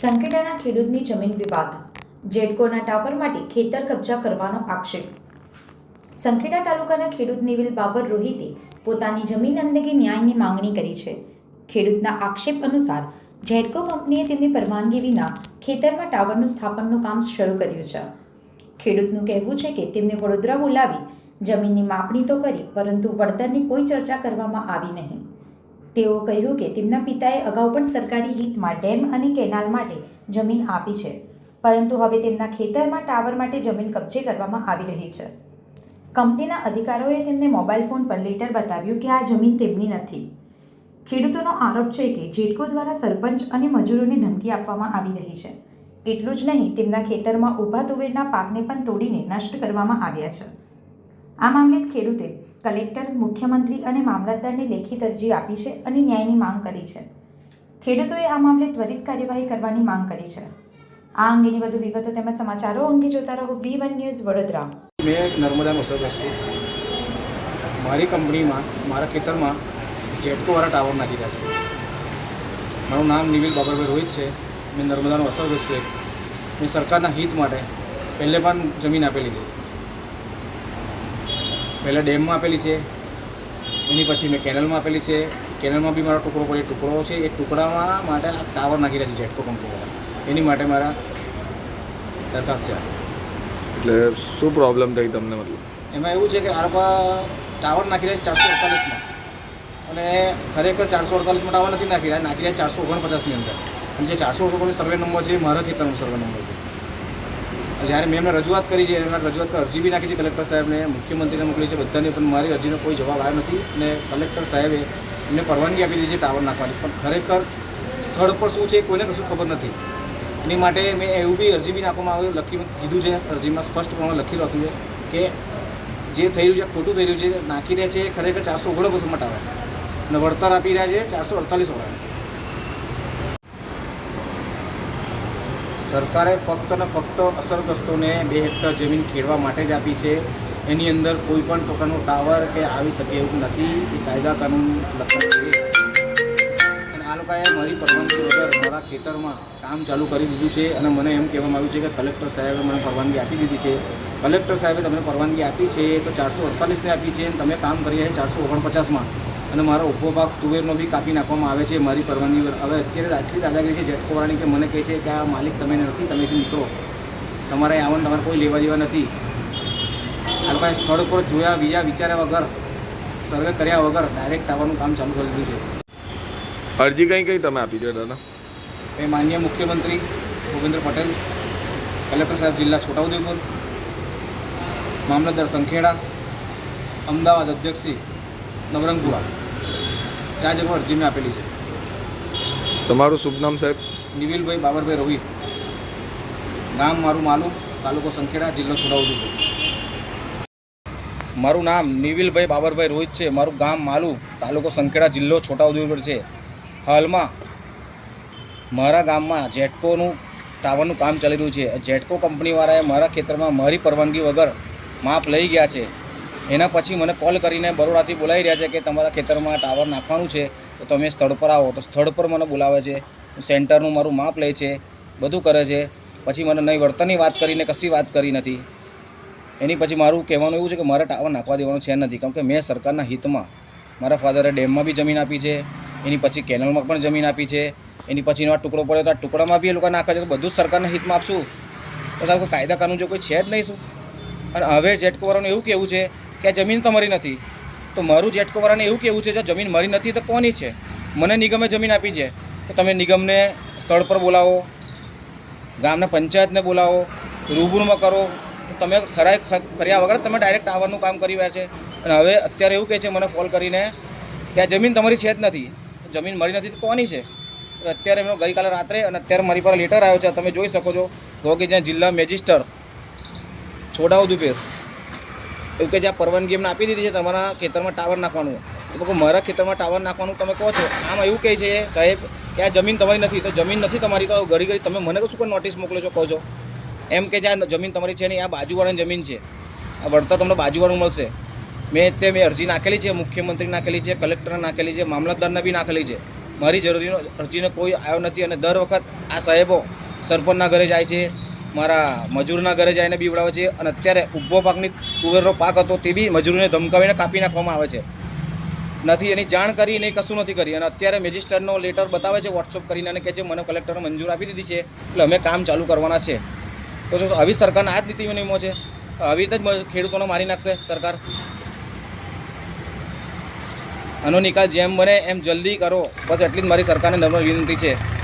સંખેડાના ખેડૂતની જમીન વિવાદ. જેડકોના ટાવર માટે ખેતર કબજા કરવાનો આક્ષેપ. સંખેડા તાલુકાના ખેડૂત નિવિલ બાબર રોહિતે પોતાની જમીન અંદગી ન્યાયની માંગણી કરી છે. ખેડૂતના આક્ષેપ અનુસાર, જેડકો કંપનીએ તેમની પરવાનગી વિના ખેતરમાં ટાવરનું સ્થાપનનું કામ શરૂ કર્યું છે. ખેડૂતનું કહેવું છે કે તેમને વડોદરા બોલાવી જમીનની માપણી તો કરી, પરંતુ વળતરની કોઈ ચર્ચા કરવામાં આવી નહીં. તેઓ કહ્યું કે તેમના પિતાએ અગાઉ પણ સરકારી હિતમાં ડેમ અને કેનાલ માટે જમીન આપી છે. પરંતુ હવે તેમના ખેતરમાં ટાવર માટે જમીન કબજે કરવામાં આવી રહી છે. કંપનીના અધિકારીઓએ તેમને મોબાઈલ ફોન પર લેટર બતાવ્યું કે આ જમીન તેમની નથી. ખેડૂતોનો આરોપ છે કે જેટકો દ્વારા સરપંચ અને મજૂરોને ધમકી આપવામાં આવી રહી છે. એટલું જ નહીં, તેમના ખેતરમાં ઊભા તુવેરના પાકને પણ તોડીને નષ્ટ કરવામાં આવ્યા છે. આ મામલે ખેડૂતે કલેક્ટર, મુખ્યમંત્રી અને મામલતદારને લેખિત અરજી આપી છે અને ન્યાયની માંગ કરી છે. ખેડૂતોએ આ મામલે ત્વરિત કાર્યવાહી કરવાની માંગ કરી છે. આ અંગેની વધુ વિગતો તેમજ સમાચારો અંગે જોતા રહો બી વન ન્યૂઝ વડોદરા. મેં નર્મદાનો અસરગ્રસ્ત મારી કંપનીમાં, મારા ખેતરમાં જેટકોવાળા ટાવર નાખી રહ્યા છે. મારું નામ નિવિલ બાબરભાઈ રોહિત છે. મેં નર્મદાનો અસરગ્રસ્ત છે મેં સરકારના હિત માટે પહેલે પણ જમીન આપેલી છે. પહેલાં ડેમમાં આપેલી છે એની પછી મેં કેનલમાં આપેલી છે. કેનલમાં બી મારો ટુકડો પડે ટુકડો છે એ ટુકડામાં માટે આ ટાવર નાખી રહ્યા છે જેટકો કંપનીવાળા એની માટે મારા દરખાસ્ત છે એટલે શું પ્રોબ્લેમ થઈ તમને મતલબ? એમાં એવું છે કે આ લોકો ટાવર નાખી રહ્યા છે ચારસો અડતાલીસમાં. અને ખરેખર ચારસો અડતાલીસમાં ટાવર નથી નાખી રહ્યા નાખી રહ્યા ચારસો ઓગણપચાસની અંદર. અને જે ચારસો ઓગણપચાસ સર્વે નંબર છે એ મારા ખેતરનો સર્વે નંબર છે. જ્યારે મેં એમને રજૂઆત કરી છે એમના રજૂઆત અરજી બી નાખી છે કલેક્ટર સાહેબને, મુખ્યમંત્રીને મોકલી છે, બધાને પણ મારી અરજીનો કોઈ જવાબ આવ્યો નથી અને કલેક્ટર સાહેબે એમને પરવાનગી આપી દીધી છે ટાવર નાખવાની. પણ ખરેખર સ્થળ પર શું છે કોઈને કશું ખબર નથી. એની માટે મેં એવું બી અરજી બી નાખવામાં આવ્યું, લખી કીધું છે, અરજીમાં સ્પષ્ટપણે લખી રાખ્યું છે કે જે થઈ રહ્યું છે, ખોટું થઈ રહ્યું છે, નાખી રહ્યા છે, ખરેખર ચારસો ઓગણપચાસમાં ટાવર અને વળતર આપી રહ્યા છે ચારસો અડતાલીસ વાળા સરકારે ફક્ત ને ફક્ત અસરગ્રસ્તોને બે હેક્ટર જમીન ખેડવા માટે જ આપી છે. એની અંદર કોઈ પણ પ્રકારનું ટાવર કે આવી શકે એવું નથી. એ કાયદા કાનૂન લખાણ છે. અને આ લોકોએ મારી પરવાનગી વગર મારા ખેતરમાં કામ ચાલુ કરી દીધું છે અને મને એમ કહેવામાં આવ્યું છે કે કલેક્ટર સાહેબે મને પરવાનગી આપી દીધી છે. કલેક્ટર સાહેબે તમને પરવાનગી આપી છે તો ચારસો અડતાલીસને આપી છે અને તમે કામ કરી રહ્યા ચારસો ઓગણપચાસમાં. અને મારો ઊભો ભાગ તુવેરનો બી કાપી નાખવામાં આવે છે મારી પરવાનગી વગર. હવે અત્યારે આટલી દાદાગીરી છે જેટકોવાળાની કે મને કહે છે કે આ માલિક તમે નથી તમે નીકળો તમારે આવવાનું તમારે કોઈ લેવા દેવા નથી. આ લોકોએ સ્થળ પર જોયા બીજા વિચાર્યા વગર સર્વે કર્યા વગર ડાયરેક્ટ આવવાનું કામ ચાલુ કરી દીધું છે. અરજી કઈ કઈ તમે આપી દો દાદા? એ માન્ય મુખ્યમંત્રી ભૂપેન્દ્ર પટેલ કલેક્ટર સાહેબ જિલ્લા છોટાઉદેપુર મામલતદાર સંખેડા અમદાવાદ અધ્યક્ષશ્રી નવરંગપુરા. ચાર જગ્યા અરજી મેં આપેલી છે. તમારું શુભ નામ સાહેબ? નિવિલભાઈ બાબરભાઈ રોહિત. ગામ મારું માલુમ તાલુકો સંખેડા જિલ્લો છોટાઉદેપુર. મારું નામ નિવિલભાઈ બાબરભાઈ રોહિત છે. મારું ગામ માલુ તાલુકો સંખેડા જિલ્લો છોટાઉદેપુર છે. હાલમાં મારા ગામમાં જેટકોનું ટાવરનું કામ ચાલી રહ્યું છે. જેટકો કંપનીવાળાએ મારા ખેતરમાં મારી પરવાનગી વગર માપ લઈ ગયા છે. એના પછી મને કોલ કરીને બરોડાથી બોલાવી રહ્યા છે કે તમારા ખેતરમાં ટાવર નાખવાનું છે, તો તમે સ્થળ પર આવો. તો સ્થળ પર મને બોલાવે છે, સેન્ટરનું મારું માપ લે છે, બધું કરે છે. પછી મને નહીં, વળતરની વાત કરીને કશી વાત કરી નથી. એની પછી મારું કહેવાનું એવું છે કે મારે ટાવર નાખવા દેવાનું છે નથી કારણ કે મેં સરકારના હિતમાં મારા ફાધરે ડેમમાં બી જમીન આપી છે, એની પછી કેનલમાં પણ જમીન આપી છે, એની પછીનો આ ટુકડો પડ્યો તો આ ટુકડામાં બી એ લોકો નાખે છે, તો બધું જ સરકારના હિતમાં આપશું. તો કોઈ કાયદા કાનૂન જો કોઈ છે જ નહીં શું? અને હવે જેટકોવાળાનું એવું કહેવું છે કે જમીન તમારી નથી. તો મારું જેટકોવાળાને એવું કહેવું છે, જો જમીન મારી નથી તો કોની છે? મને નિગમે જમીન આપી છે. તો તમે નિગમને સ્થળ પર બોલાવો, ગામના પંચાયતને બોલાવો, રૂબરૂમાં કરો. તમે ખરાઈ કર્યા વગર તમે ડાયરેક્ટ ટાવરનું કામ કરી રહ્યા છે. અને હવે અત્યારે એવું કહે છે, મને કોલ કરીને કે આ જમીન તમારી છે જ નથી. જમીન મળી નથી તો કોની છે? અત્યારે મેં ગઈકાલે રાત્રે અને અત્યારે મારી પાસે લેટર આવ્યો છે, તમે જોઈ શકો છો. તો કે જ્યાં જિલ્લા મેજિસ્ટર છોડાઉદેપુર એવું કે જ્યાં પરવાનગી એમને આપી દીધી છે, તમારા ખેતરમાં ટાવર નાખવાનું તો મારા ખેતરમાં ટાવર નાખવાનું તમે કહો છો, આમાં એવું કહે છે, સાહેબ, કે આ જમીન તમારી નથી, તો જમીન નથી તમારી, તો ઘડી ઘડી તમે મને શું પણ નોટિસ મોકલો છો, કહો છો? એમ કે જ્યાં જમીન તમારી છે નહીં, આ બાજુવાળાની જમીન છે. આ વળતર તમને બાજુવાળું મળશે. મેં તે મેં અરજી નાખેલી છે, મુખ્યમંત્રી નાખેલી છે, કલેક્ટરને નાખેલી છે, મામલતદારને બી નાખેલી છે. મારી જરૂરીનો અરજીનો કોઈ આવ્યો નથી અને દર વખત આ સાહેબો સરપંચના ઘરે જાય છે મારા મજૂરના ઘરે જઈને બીવડાવે છે અને અત્યારે ઊભો પાકની તુવેરનો પાક હતો તે બી મજૂરોને ધમકાવીને કાપી નાખવામાં આવે છે. નથી, એની જાણ કરી નહીં કશું નથી કરી. અને અત્યારે મેજિસ્ટ્રેટનો લેટર બતાવે છે વોટ્સઅપ કરીને અને કહે છે, મને કલેક્ટરને મંજૂર આપી દીધી છે, એટલે અમે કામ ચાલુ કરવાના છે. તો શું, આવી સરકારના આ જ નીતિ નિયમો છે? આવી રીતે જ ખેડૂતોને મારી નાખશે સરકાર? આનો નિકાલ જેમ બને એમ જલ્દી કરો. બસ એટલી જ મારી સરકારને નમ્ર વિનંતી છે.